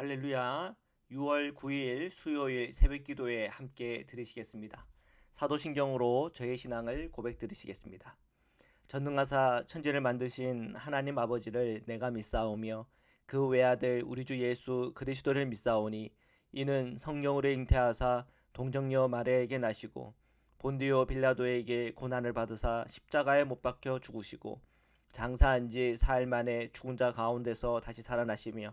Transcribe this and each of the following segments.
할렐루야. 6월 9일 수요일 새벽 기도에 함께 들으시겠습니다. 사도신경으로 저의 신앙을 고백 들으시겠습니다. 전능하사 천지를 만드신 하나님 아버지를 내가 믿사오며 그 외아들 우리 주 예수 그리스도를 믿사오니 이는 성령으로 잉태하사 동정녀 마리아에게 나시고 본디오 빌라도에게 고난을 받으사 십자가에 못 박혀 죽으시고 장사한 지 사흘 만에 죽은 자 가운데서 다시 살아나시며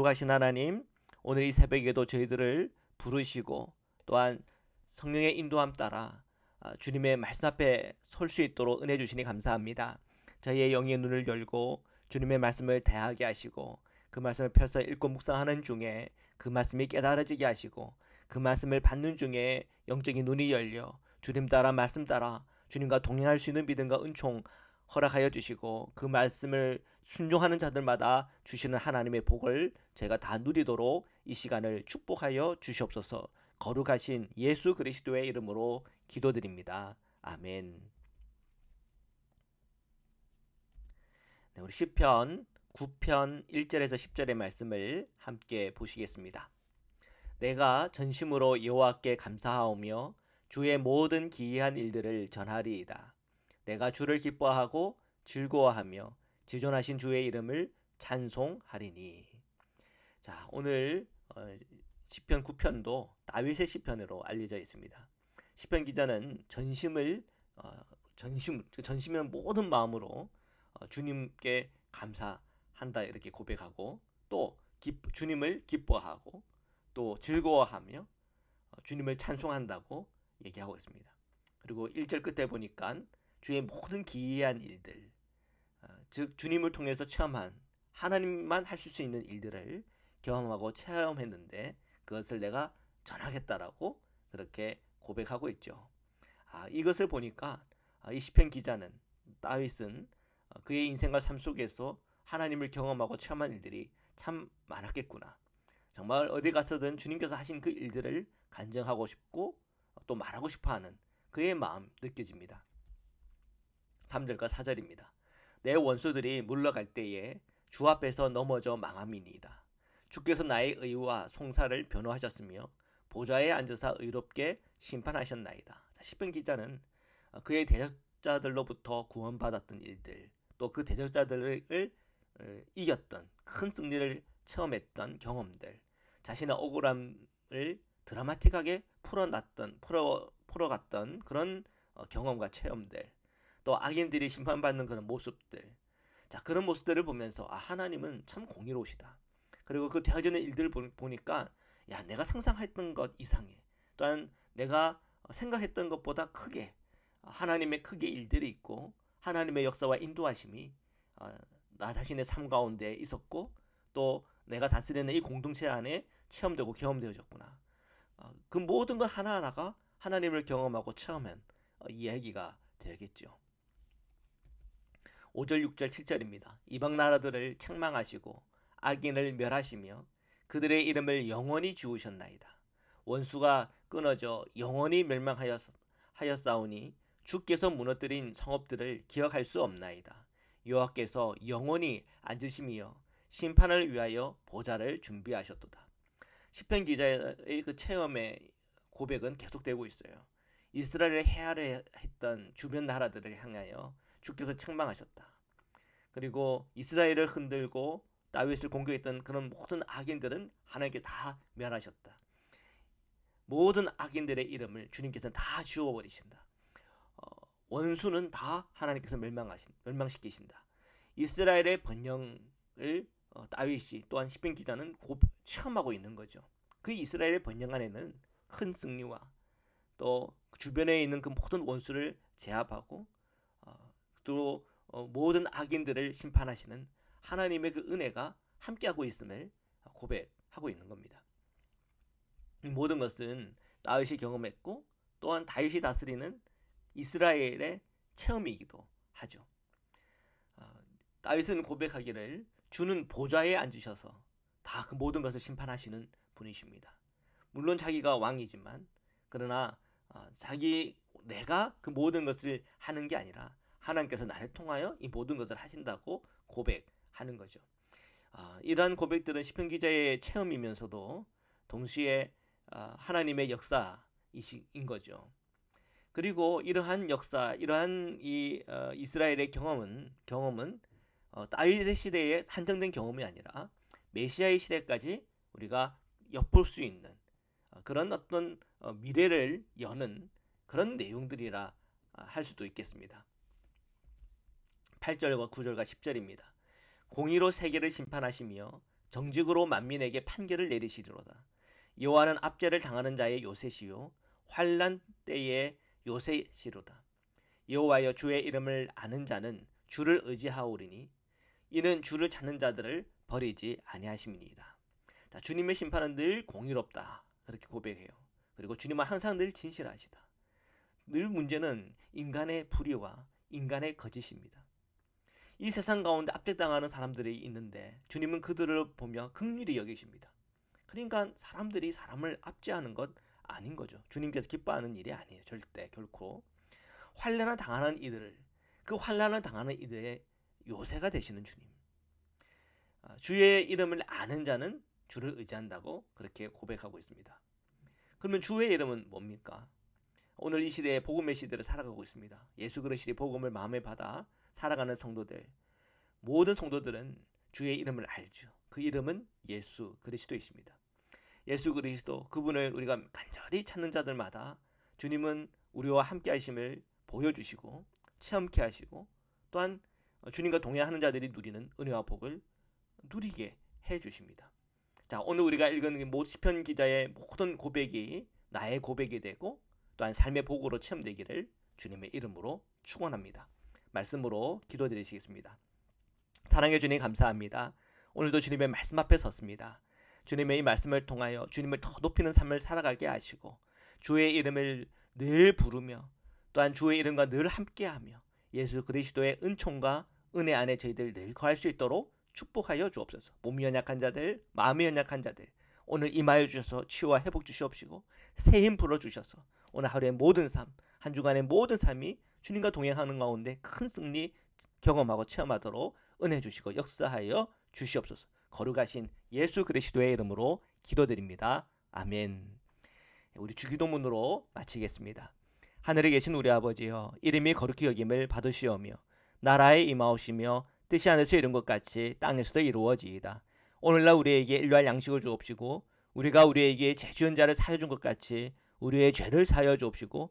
거룩하신 하나님 오늘 이 새벽에도 저희들을 부르시고 또한 성령의 인도함 따라 아, 주님의 말씀 앞에 설 수 있도록 은혜 주시니 감사합니다. 저희의 영의 눈을 열고 주님의 말씀을 대하게 하시고 그 말씀을 펴서 읽고 묵상하는 중에 그 말씀이 깨달아지게 하시고 그 말씀을 받는 중에 영적인 눈이 열려 주님 따라 말씀 따라 주님과 동행할 수 있는 믿음과 은총 허락하여 주시고 그 말씀을 순종하는 자들마다 주시는 하나님의 복을 제가 다 누리도록 이 시간을 축복하여 주시옵소서. 거룩하신 예수 그리스도의 이름으로 기도드립니다. 아멘. 네, 우리 시편 9편 1절에서 10절의 말씀을 함께 보시겠습니다. 내가 전심으로 여호와께 감사하오며 주의 모든 기이한 일들을 전하리이다. 내가 주를 기뻐하고 즐거워하며 지존하신 주의 이름을 찬송하리니. 자, 오늘 어, 시편 9편도 다윗의 시편으로 알려져 있습니다. 시편 기자는 전심을 어, 전심 전심이란 모든 마음으로 어, 주님께 감사한다 이렇게 고백하고 또 기, 주님을 기뻐하고 또 즐거워하며 어, 주님을 찬송한다고 얘기하고 있습니다. 그리고 1절 끝에 보니까 주의 모든 기이한 일들 어, 즉 주님을 통해서 체험한 하나님만 하실 수 있는 일들을 경험하고 체험했는데 그것을 내가 전하겠다라고 그렇게 고백하고 있죠. 아, 이것을 보니까 아, 이 시편 기자는 다윗은 어, 그의 인생과 삶 속에서 하나님을 경험하고 체험한 일들이 참 많았겠구나. 정말 어디 가서든 주님께서 하신 그 일들을 간증하고 싶고 또 말하고 싶어 하는 그의 마음 느껴집니다. 3절과 4절입니다. 내 원수들이 물러갈 때에 주 앞에서 넘어져 망함이니이다. 주께서 나의 의와 송사를 변호하셨으며 보좌에 앉으사 의롭게 심판하셨나이다. 자, 시편 기자는 그의 대적자들로부터 구원받았던 일들, 또 그 대적자들을 어, 이겼던 큰 승리를 체험했던 경험들, 자신의 억울함을 드라마틱하게 풀어놨던 풀어 풀어갔던 그런 어, 경험과 체험들, 또 악인들이 심판받는 그런 모습들, 자 그런 모습들을 보면서 아 하나님은 참 공의로우시다. 그리고 그 되어지는 일들을 보니까 야 내가 상상했던 것 이상해. 또한 내가 생각했던 것보다 크게 하나님의 크게 일들이 있고 하나님의 역사와 인도하심이 어, 나 자신의 삶 가운데 있었고 또 내가 다스리는 이 공동체 안에 체험되고 경험되어졌구나. 어, 그 모든 것 하나하나가 하나님을 경험하고 체험한 어, 이야기가 되겠죠. 5절, 6절, 7절입니다. 이방 나라들을 책망하시고 악인을 멸하시며 그들의 이름을 영원히 지우셨나이다. 원수가 끊어져 영원히 멸망하였사오니 주께서 무너뜨린 성읍들을 기억할 수 없나이다. 여호와께서 영원히 앉으심이여 심판을 위하여 보좌를 준비하셨도다. 시편 기자의 그 체험의 고백은 계속되고 있어요. 이스라엘을 해하려 했던 주변 나라들을 향하여 주께서 책망하셨다. 그리고 이스라엘을 흔들고 다윗을 공격했던 그런 모든 악인들은 하나님께 다 멸하셨다. 모든 악인들의 이름을 주님께서는 다 지워버리신다. 어, 원수는 다 하나님께서 멸망하신 멸망시키신다. 이스라엘의 번영을 어, 다윗이 또한 시편 기자는 곧 체험하고 있는 거죠. 그 이스라엘의 번영 안에는 큰 승리와 또 주변에 있는 그 모든 원수를 제압하고 어, 또 어, 모든 악인들을 심판하시는 하나님의 그 은혜가 함께하고 있음을 고백하고 있는 겁니다. 이 모든 것은 다윗이 경험했고 또한 다윗이 다스리는 이스라엘의 체험이기도 하죠. 어, 다윗은 고백하기를 주는 보좌에 앉으셔서 다 그 모든 것을 심판하시는 분이십니다. 물론 자기가 왕이지만 그러나 어, 자기 내가 그 모든 것을 하는 게 아니라 하나님께서 나를 통하여 이 모든 것을 하신다고 고백하는 거죠. 아, 이러한 고백들은 시편 기자의 체험이면서도 동시에 아, 하나님의 역사인 거죠. 그리고 이러한 역사, 이러한 이 어, 이스라엘의 경험은 경험은 어, 다윗의 시대에 한정된 경험이 아니라 메시아의 시대까지 우리가 엿볼 수 있는 어, 그런 어떤 어, 미래를 여는 그런 내용들이라 아, 할 수도 있겠습니다. 8절과 9절과 10절입니다. 공의로 세계를 심판하시며 정직으로 만민에게 판결을 내리시리로다. 여호와는 압제를 당하는 자의 요새시요 환란 때의 요새시로다. 여호와여 주의 이름을 아는 자는 주를 의지하오리니 이는 주를 찾는 자들을 버리지 아니하심이니이다. 자, 주님의 심판은 늘 공의롭다. 그렇게 고백해요. 그리고 주님은 항상 늘 진실하시다. 늘 문제는 인간의 불의와 인간의 거짓입니다. 이 세상 가운데 압제당하는 사람들이 있는데 주님은 그들을 보며 극률이 여기십니다. 그러니까 사람들이 사람을 압제하는 것 아닌 거죠. 주님께서 기뻐하는 일이 아니에요. 절대 결코 환란을 당하는 이들을 그 환란을 당하는 이들의 요새가 되시는 주님. 아, 주의 이름을 아는 자는 주를 의지한다고 그렇게 고백하고 있습니다. 그러면 주의 이름은 뭡니까? 오늘 이 시대에 복음의 시대를 살아가고 있습니다. 예수 그리스도의 복음을 마음에 받아 살아가는 성도들 모든 성도들은 주의 이름을 알죠. 그 이름은 예수 그리스도이십니다. 예수 그리스도 그분을 우리가 간절히 찾는 자들마다 주님은 우리와 함께 하심을 보여주시고 체험케 하시고 또한 주님과 동행하는 자들이 누리는 은혜와 복을 누리게 해 주십니다. 자, 오늘 우리가 읽은 모 시편 기자의 모든 고백이 나의 고백이 되고 또한 삶의 복으로 체험되기를 주님의 이름으로 축원합니다. 말씀으로 기도드리시겠습니다. 사랑해 주님 감사합니다. 오늘도 주님의 말씀 앞에 섰습니다. 주님의 이 말씀을 통하여 주님을 더 높이는 삶을 살아가게 하시고 주의 이름을 늘 부르며 또한 주의 이름과 늘 함께하며 예수 그리스도의 은총과 은혜 안에 저희들 늘 거할 수 있도록 축복하여 주옵소서. 몸이 연약한 자들, 마음이 연약한 자들 오늘 임하여 주셔서 치유와 회복 주시옵시고 새 힘 불어 주셔서 오늘 하루의 모든 삶, 한 주간의 모든 삶이 주님과 동행하는 가운데 큰 승리 경험하고 체험하도록 은혜 주시고 역사하여 주시옵소서. 거룩하신 예수 그리스도의 이름으로 기도드립니다. 아멘. 우리 주기도문으로 마치겠습니다. 하늘에 계신 우리 아버지여 이름이 거룩히 여김을 받으시오며 나라에 임하옵시며 뜻이 하늘에서 이룬 것 같이 땅에서도 이루어지이다. 오늘날 우리에게 일할 양식을 주옵시고 우리가 우리에게 죄 지은 자를 사여 준 것 같이 우리의 죄를 사여 주옵시고